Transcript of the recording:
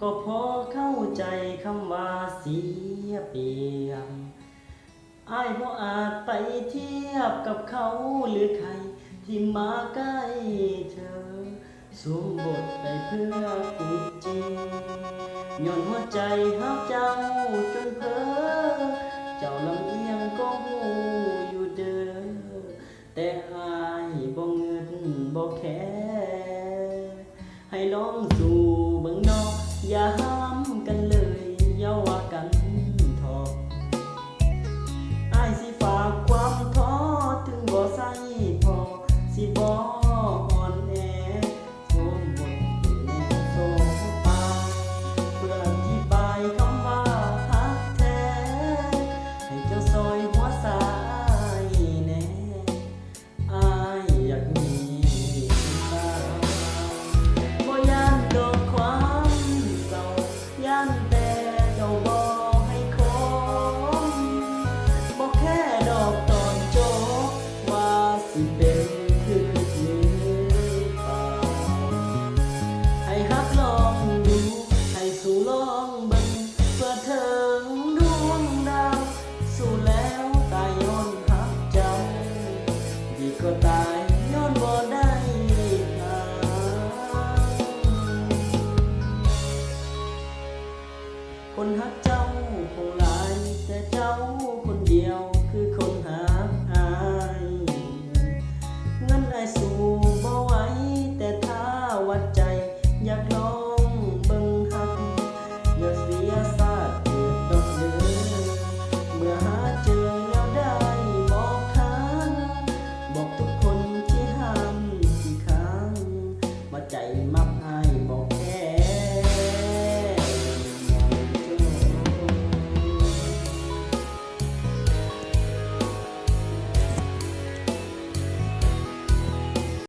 ก็พอเข้าใจคำว่าเสียเปรียบอายบ่อาจไปเทียบกับเขาหรือใครที่มาใกล้เธอสวมบทได้เพื่อกูจริงย้อนหัวใจหักเจ้าจนเพ้อเจ้าลำเอียงก็หูอยู่เด้อแต่อายบ่เงินบ่แค่ ให้ สิเป็นคือมือเปล่าให้ฮักลองดูให้สู่ลองบิ่งเพื่อเถิงดวงดาวสู้แล้วตายย้อนฮักเจ้า ดีก็ตายย้อนบ่ได้หาคนฮักเจ้าคงหลายแต่เจ้าคน So.